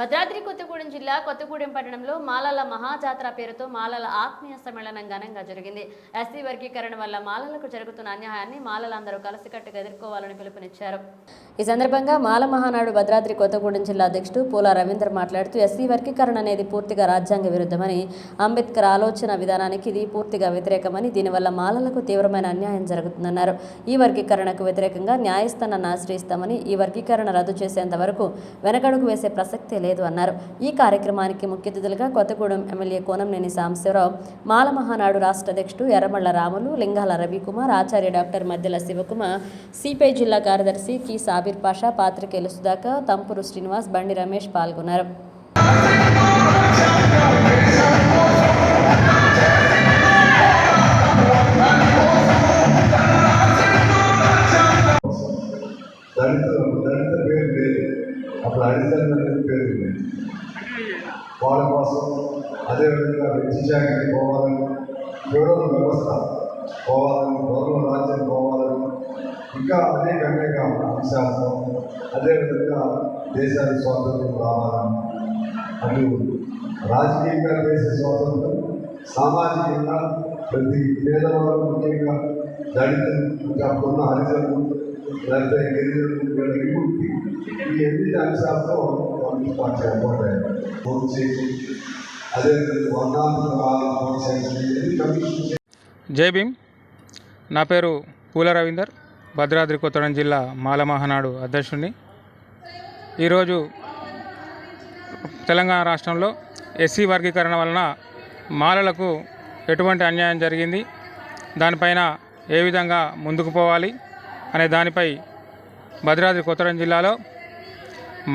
భద్రాద్రి కొత్తగూడెం జిల్లా కొత్తగూడెం పట్టణంలో మాలల మహాజాతర పేరుతో మాలల ఆత్మీయ సమ్మేళనం ఘనంగా జరిగింది. ఎస్సీ వర్గీకరణ వల్ల మాలలకు జరుగుతున్న అన్యాయాన్ని మాలలందరూ కలిసికట్టుగా ఎదుర్కోవాలని పిలుపునిచ్చారు. ఈ సందర్భంగా మాల మహానాడు భద్రాద్రి కొత్తగూడెం జిల్లా అధ్యక్షుడు పూల రవీందర్ మాట్లాడుతూ ఎస్సీ వర్గీకరణ అనేది పూర్తిగా రాజ్యాంగ విరుద్ధమని అంబేద్కర్ ఆలోచన విధానానికి ఇది పూర్తిగా వ్యతిరేకమని దీనివల్ల మాలలకు తీవ్రమైన అన్యాయం జరుగుతుందన్నారు. ఈ వర్గీకరణకు వ్యతిరేకంగా న్యాయస్థానాన్ని ఆశ్రయిస్తామని ఈ వర్గీకరణ రద్దు చేసేంత వరకు వెనకడుగు వేసే ప్రసక్తి లేదు అన్నారు. ఈ కార్యక్రమానికి ముఖ్య అతిథులుగా కొత్తగూడెం ఎమ్మెల్యే కోనంనేని సాంబశివరావు మాల మహానాడు రాష్ట్ర అధ్యక్షుడు ఎర్రమళ్ళ రాములు లింగాల రవికుమార్ ఆచార్య డాక్టర్ మద్దెల శివకుమార్ సిపిఐ జిల్లా కార్యదర్శి కి సాబిర్ పాషా పాత్రికేయులు సుధాకర్ తంపురు శ్రీనివాస్ బండి రమేష్ పాల్గొన్నారు. దళిత దళిత పేరు లేదు. అప్పుడు హరిజన్ పేరు వాళ్ళ కోసం అదేవిధంగా విద్యాశాఖకి పోవాలని ఫ్యూడల్ వ్యవస్థ పోవాలని గౌరవ రాజ్యం పోవాలని ఇంకా అనేక అనేక అంశాలతో అదేవిధంగా దేశానికి స్వాతంత్రం రావాలని అటు రాజకీయంగా దేశ స్వాతంత్రం సామాజికంగా ప్రతి పేదవాళ్ళు ముఖ్యంగా దళితులు ఇంకా అప్పుడున్న హరిజనులు లేకపోతే గిరిజనులు వీళ్ళ ఈ ఎనిమిది అంశాలతో కమ్యూనిస్ట్ పార్టీ ఏర్పడ్డాయి పూర్తి చేసి జై భీమ్. నా పేరు పూల రవీందర్ భద్రాద్రి కొత్తగూడెం జిల్లా మాలమహనాడు అధ్యక్షుడిని. ఈరోజు తెలంగాణ రాష్ట్రంలో ఎస్సీ వర్గీకరణ వలన మాలలకు ఎటువంటి అన్యాయం జరిగింది దానిపైన ఏ విధంగా ముందుకు పోవాలి అనే దానిపై భద్రాద్రి కొత్తగూడెం జిల్లాలో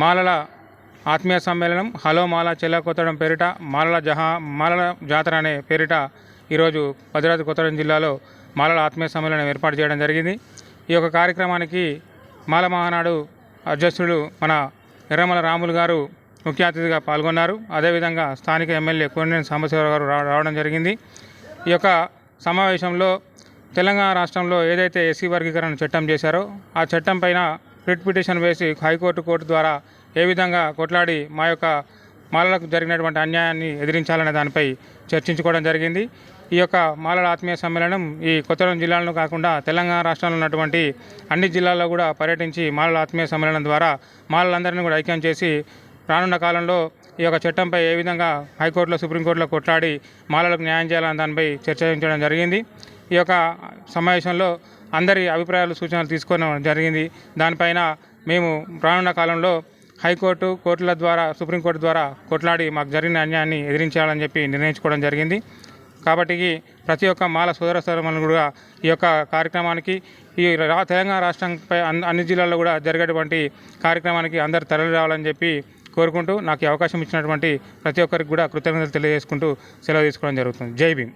మాలల ఆత్మీయ సమ్మేళనం హలో మాల చెల్ల కొత్తడం పేరిట మాలల జహా మాలల జాతర అనే పేరిట ఈరోజు భద్రాద్రి కొత్తగూడెం జిల్లాలో మాలల ఆత్మీయ సమ్మేళనం ఏర్పాటు చేయడం జరిగింది. ఈ యొక్క కార్యక్రమానికి మాల మహానాడు అధ్యక్షుడు మన ఎర్రమల రాములు గారు ముఖ్య అతిథిగా పాల్గొన్నారు. అదేవిధంగా స్థానిక ఎమ్మెల్యే కోనేని సాంబశివరావు గారు రావడం జరిగింది. ఈ యొక్క సమావేశంలో తెలంగాణ రాష్ట్రంలో ఏదైతే ఎస్సీ వర్గీకరణ చట్టం చేశారో ఆ చట్టం పైన రిట్ పిటిషన్ వేసి హైకోర్టు కోర్టు ద్వారా ఏ విధంగా కొట్లాడి మా యొక్క మాలలకు జరిగినటువంటి అన్యాయాన్ని ఎదిరించాలనే దానిపై చర్చించుకోవడం జరిగింది. ఈ యొక్క మాలల ఆత్మీయ సమ్మేళనం ఈ కొత్తగూడెం జిల్లాలో కాకుండా తెలంగాణ రాష్ట్రంలో ఉన్నటువంటి అన్ని జిల్లాల్లో కూడా పర్యటించి మాలల ఆత్మీయ సమ్మేళనం ద్వారా మాలలందరినీ కూడా ఐక్యం చేసి రానున్న కాలంలో ఈ యొక్క చట్టంపై ఏ విధంగా హైకోర్టులో సుప్రీంకోర్టులో కొట్లాడి మాలలకు న్యాయం చేయాలనే దానిపై చర్చించడం జరిగింది. ఈ యొక్క సమావేశంలో అందరి అభిప్రాయాలు సూచనలు తీసుకోవడం జరిగింది. దానిపైన మేము రానున్న కాలంలో హైకోర్టు కోర్టుల ద్వారా సుప్రీంకోర్టు ద్వారా కొట్లాడి మాకు జరిగిన అన్యాయాన్ని ఎదిరించాలని చెప్పి నిర్ణయించుకోవడం జరిగింది. కాబట్టి ప్రతి ఒక్క మాల సోదర సోదరులను కూడా ఈ యొక్క కార్యక్రమానికి ఈ రా తెలంగాణ రాష్ట్రంపై అన్ని అన్ని జిల్లాల్లో కూడా జరిగేటువంటి కార్యక్రమానికి అందరు తరలి రావాలని చెప్పి కోరుకుంటూ నాకు అవకాశం ఇచ్చినటువంటి ప్రతి ఒక్కరికి కూడా కృతజ్ఞతలు తెలియజేసుకుంటూ సెలవు తీసుకోవడం జరుగుతుంది. జై భీమ్.